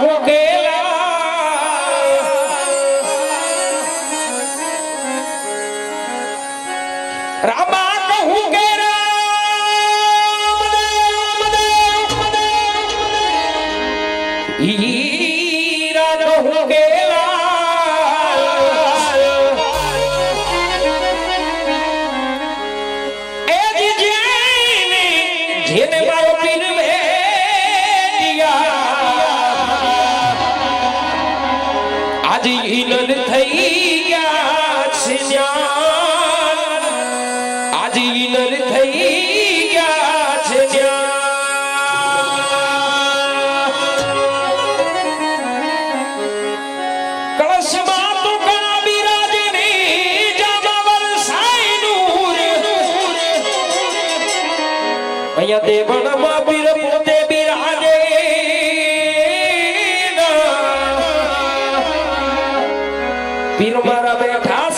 ಹೋಗೇ આજ ઇલન થઈ ગયા છે પીર મારા બેઠા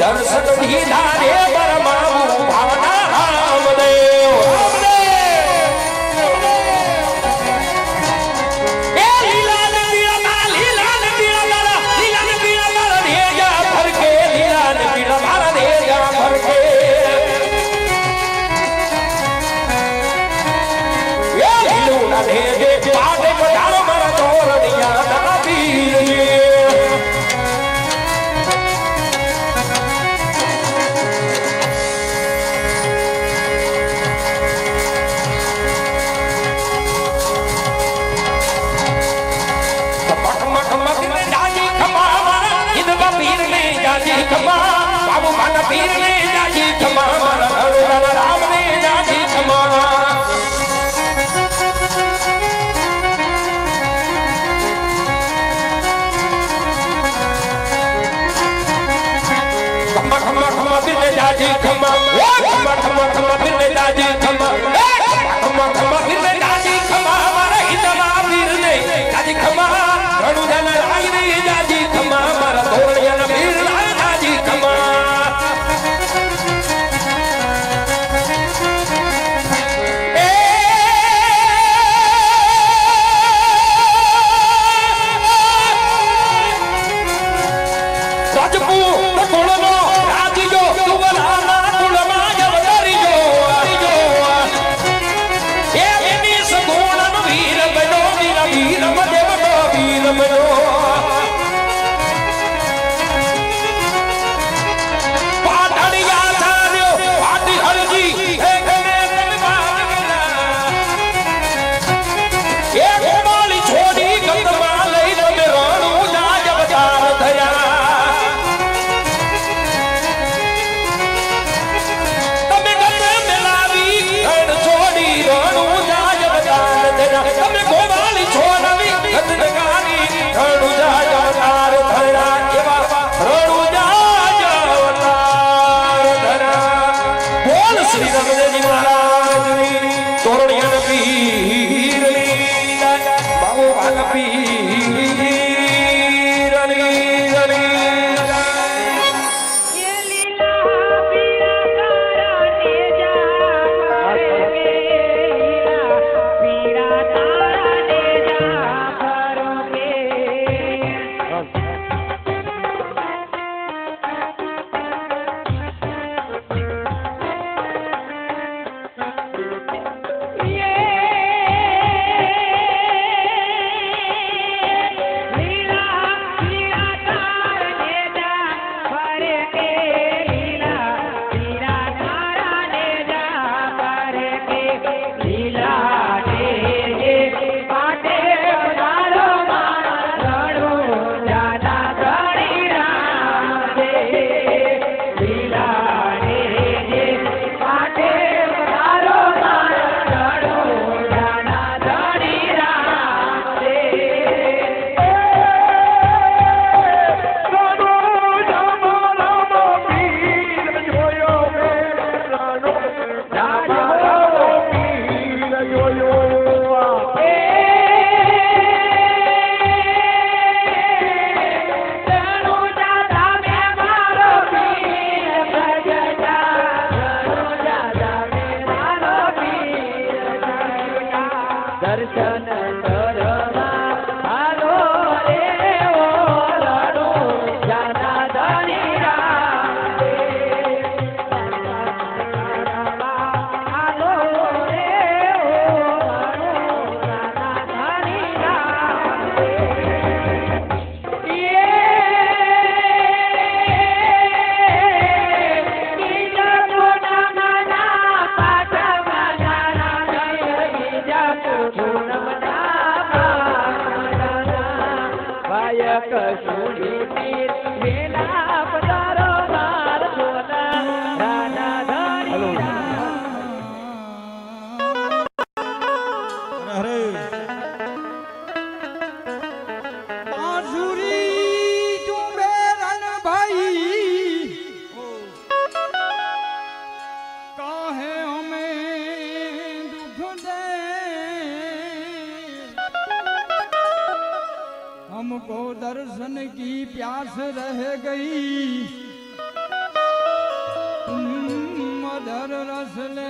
ದರ್ಶನ જાજી ખમા. બાબુ માના પીર ને જાજી ખમા. મારા ભગવાન રામ ને જાજી ખમા. ખમા ખમા ખમા પીર ને જાજી ખમા. ખમા ખમા ખમા પીર ને જાજી ખમા. ખમા ખમા પીર ને की प्यास रह गई मदर रस ले